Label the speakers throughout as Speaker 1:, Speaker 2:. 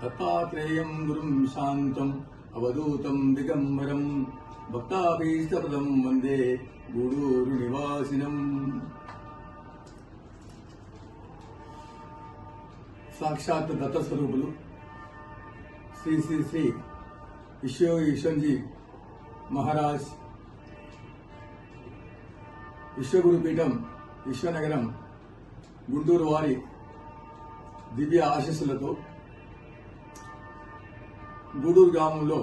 Speaker 1: దత్తాత్రేయం గురుం శాంతం అవధూతం దిగంబరం భక్తాభీష్టపదం వందే గూడూరు నివాసినం సాక్షాత్ దత్త స్వరూపులు శ్రీ శ్రీ శ్రీ విశ్వ ఈశ్వన్జీ మహారాజ్ విశ్వగురుపీఠం విశ్వనగరం గుంటూరు వారి దివ్య ఆశీస్సులతో గూడూరు గ్రామంలో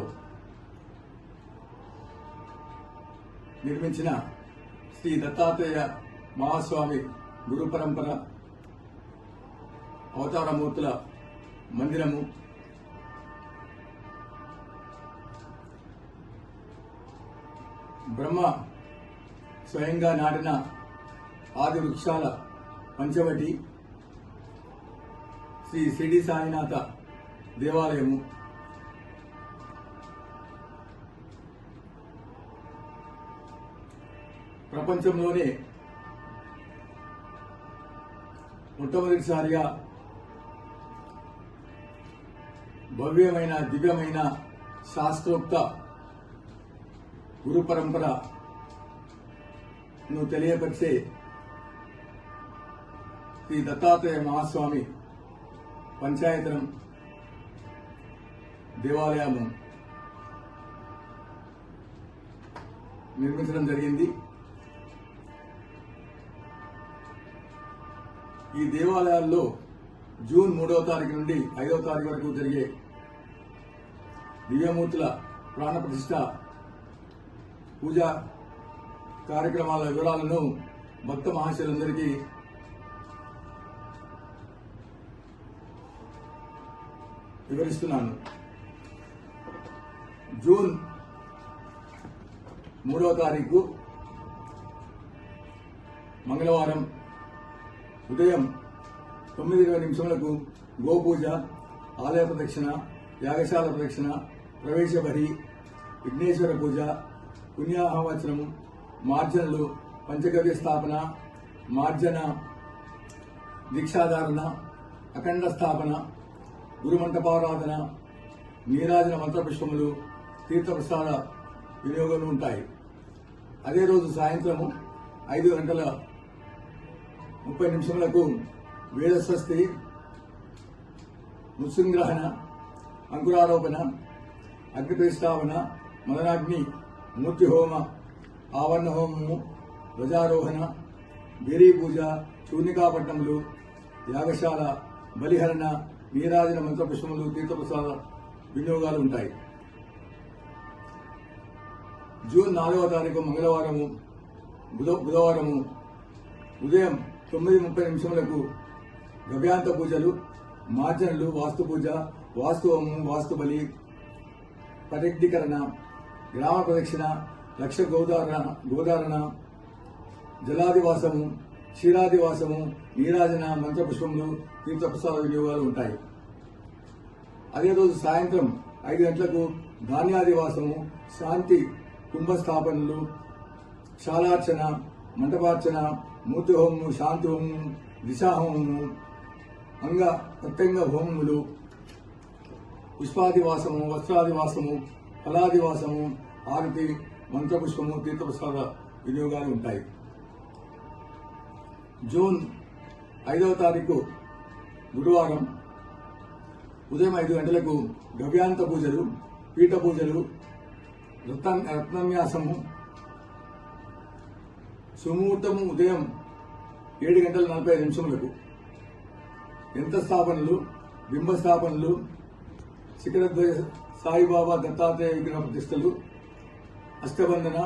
Speaker 1: నిర్మించిన శ్రీ దత్తాత్రేయ మహాస్వామి గురు పరంపర అవతారమూర్తుల మందిరము. బ్రహ్మ స్వయంగా నాటిన ఆది వృక్షాల పంచవటి శ్రీ సిడి సాయినాథ దేవాలయము. ప్రపంచంలోనే మొట్టమొదటిసారిగా భవ్యమైన దివ్యమైన శాస్త్రోక్త గురు పరంపరను తెలియపరిచే శ్రీ దత్తాత్రేయ మహాస్వామి పంచాయతనం దేవాలయము నిర్మించడం జరిగింది. ఈ దేవాలయాల్లో జూన్ మూడవ తారీఖు నుండి ఐదవ తారీఖు వరకు జరిగే దివ్యమూర్తుల ప్రాణ ప్రతిష్ట పూజా కార్యక్రమాల వివరాలను భక్త మహాశయులందరికీ వివరిస్తున్నాను. జూన్ మూడవ తారీఖు మంగళవారం ఉదయం తొమ్మిది ఇరవై నిమిషములకు గోపూజ ఆలయ ప్రదక్షిణ యాగశాల ప్రదక్షిణ ప్రవేశ బరి విఘ్నేశ్వర పూజ పుణ్యాహవచనము మార్జనలు పంచగవ్య స్థాపన మార్జన దీక్షాధారణ అఖండ స్థాపన గురుమంటపారాధన నీరాజన మంత్రపుష్పములు తీర్థప్రసాద వినియోగం ఉంటాయి. అదే రోజు సాయంత్రము ఐదు గంటల ముప్పై నిమిషములకు వేదస్వస్తి ముత్సంగ్రహణ అంకురారోపణ అగ్నిప్రతిష్టావన మదనాగ్ని మూర్తి హోమ ఆవరణ హోమము ధ్వజారోహణ గిరి పూజ చూర్ణికాపట్నములు యాగశాల బలిహరణ నీరాజన మంత్రపుష్పములు తీర్థప్రసాద వినియోగాలు ఉంటాయి. జూన్ నాలుగవ తారీఖు మంగళవారము బుధ బుధవారము ఉదయం తొమ్మిది ముప్పై నిమిషములకు గవ్యాంత పూజలు మార్జనలు వాస్తు పూజ వాస్తు హోమం వాస్తు బలి పరిగ్ధీకరణ గ్రామ ప్రదక్షిణ లక్ష గోదారణ గోదారణ జలాదివాసము క్షీరాదివాసము నీరాజన మంత్రపుష్పములు తీర్థప్రసాద వినియోగాలు ఉంటాయి. అదే రోజు సాయంత్రం ఐదు గంటలకు ధాన్యాదివాసము శాంతి కుంభస్థాపనలు శాలార్చన మంటపార్చన మూర్తి హోమము శాంతి హోమము దిశాహోమము అంగ ప్రత్యంగ హోమములు పుష్పాదివాసము వస్త్రాదివాసము ఫలాదివాసము ఆరతి మంత్రపుష్పము తీర్థప్రసాద వినియోగాలు ఉంటాయి. జూన్ ఐదవ తారీఖు గురువారం ఉదయం ఐదు గంటలకు గవ్యాంత పూజలు పీఠ పూజలు రత్న రత్నన్యాసము సుముహూర్తము ఉదయం ఏడు గంటల నలభై ఐదు నిమిషములకు. యంత్ర స్థాపనలు బింబ స్థాపనలు సాయిబాబా దత్తాత్రేయ విగ్రహ ప్రతిష్టలు అష్టబంధన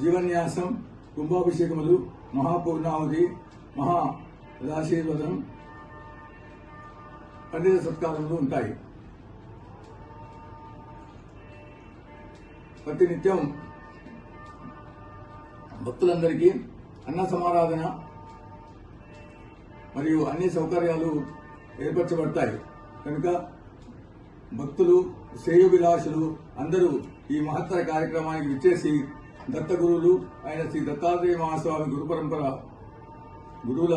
Speaker 1: జీవన్యాసం కుంభాభిషేకములు మహాపూర్ణావతి మహా రాశీర్వదనం పండిత సత్కారములు ఉంటాయి. ప్రతి నిత్యం భక్తులందరికీ అన్న సమారాధన మరియు అన్ని సౌకర్యాలు ఏర్పరచబడతాయి. కనుక భక్తులు శ్రేయోభిలాషులు అందరూ ఈ మహత్తర కార్యక్రమానికి విచ్చేసి దత్తగురువులు ఆయన శ్రీ దత్తాత్రేయ మహాస్వామి గురు పరంపర గురువుల